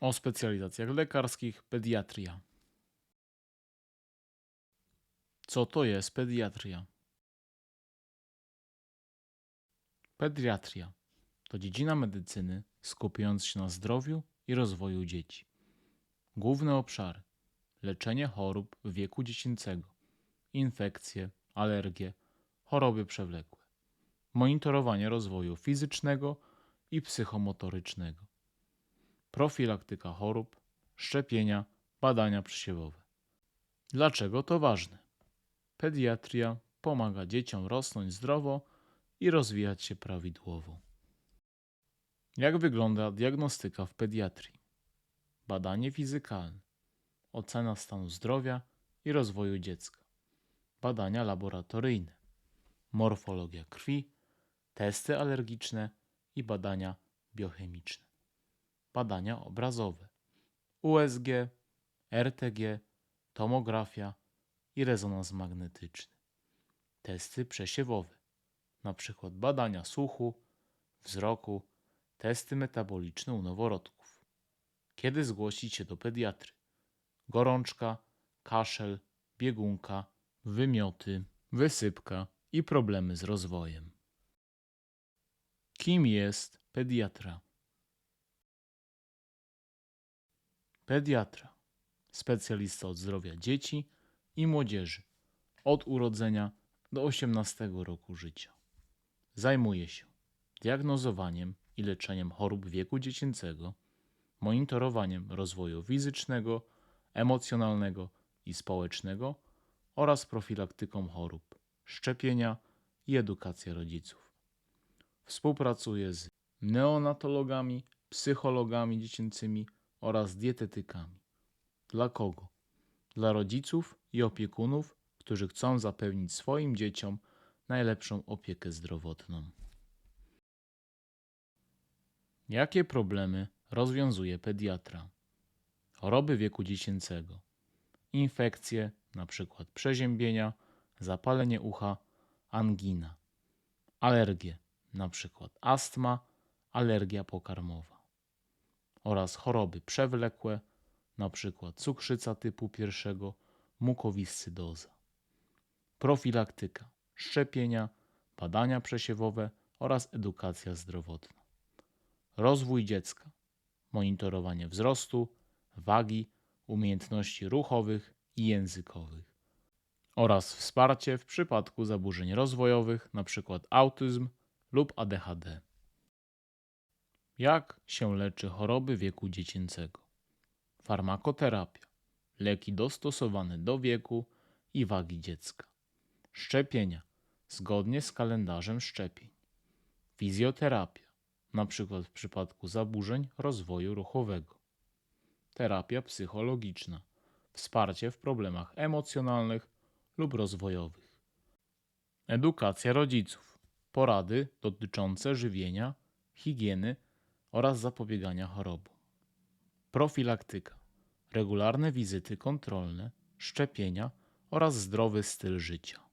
O specjalizacjach lekarskich pediatria. Co to jest pediatria? Pediatria to dziedzina medycyny skupiająca się na zdrowiu i rozwoju dzieci. Główne obszary: leczenie chorób wieku dziecięcego, infekcje, alergie, choroby przewlekłe, monitorowanie rozwoju fizycznego i psychomotorycznego, profilaktyka chorób, szczepienia, badania przesiewowe. Dlaczego to ważne? Pediatria pomaga dzieciom rosnąć zdrowo i rozwijać się prawidłowo. Jak wygląda diagnostyka w pediatrii? Badanie fizykalne, ocena stanu zdrowia i rozwoju dziecka, badania laboratoryjne, morfologia krwi, testy alergiczne i badania biochemiczne, badania obrazowe, USG, RTG, tomografia i rezonans magnetyczny, testy przesiewowe, np. badania słuchu, wzroku, testy metaboliczne u noworodków. Kiedy zgłosić się do pediatry? Gorączka, kaszel, biegunka, wymioty, wysypka i problemy z rozwojem. Kim jest pediatra? Pediatra specjalista od zdrowia dzieci i młodzieży od urodzenia do 18 roku życia. Zajmuje się diagnozowaniem i leczeniem chorób wieku dziecięcego, monitorowaniem rozwoju fizycznego, emocjonalnego i społecznego oraz profilaktyką chorób, szczepienia i edukacja rodziców. Współpracuje z neonatologami, psychologami dziecięcymi oraz dietetykami. Dla kogo? Dla rodziców i opiekunów, którzy chcą zapewnić swoim dzieciom najlepszą opiekę zdrowotną. Jakie problemy rozwiązuje pediatra? Choroby wieku dziecięcego, infekcje, np. przeziębienia, zapalenie ucha, angina, alergie, np. astma, alergia pokarmowa oraz choroby przewlekłe, np. cukrzyca typu pierwszego, mukowiscydoza. Profilaktyka, szczepienia, badania przesiewowe oraz edukacja zdrowotna. Rozwój dziecka, monitorowanie wzrostu, wagi, umiejętności ruchowych i językowych oraz wsparcie w przypadku zaburzeń rozwojowych, np. autyzm lub ADHD. Jak się leczy choroby wieku dziecięcego? Farmakoterapia, leki dostosowane do wieku i wagi dziecka, szczepienia. Zgodnie z kalendarzem szczepień, fizjoterapia, np. w przypadku zaburzeń rozwoju ruchowego, terapia psychologiczna, wsparcie w problemach emocjonalnych lub rozwojowych, edukacja rodziców, porady dotyczące żywienia, higieny oraz zapobiegania chorobom, profilaktyka, regularne wizyty kontrolne, szczepienia oraz zdrowy styl życia.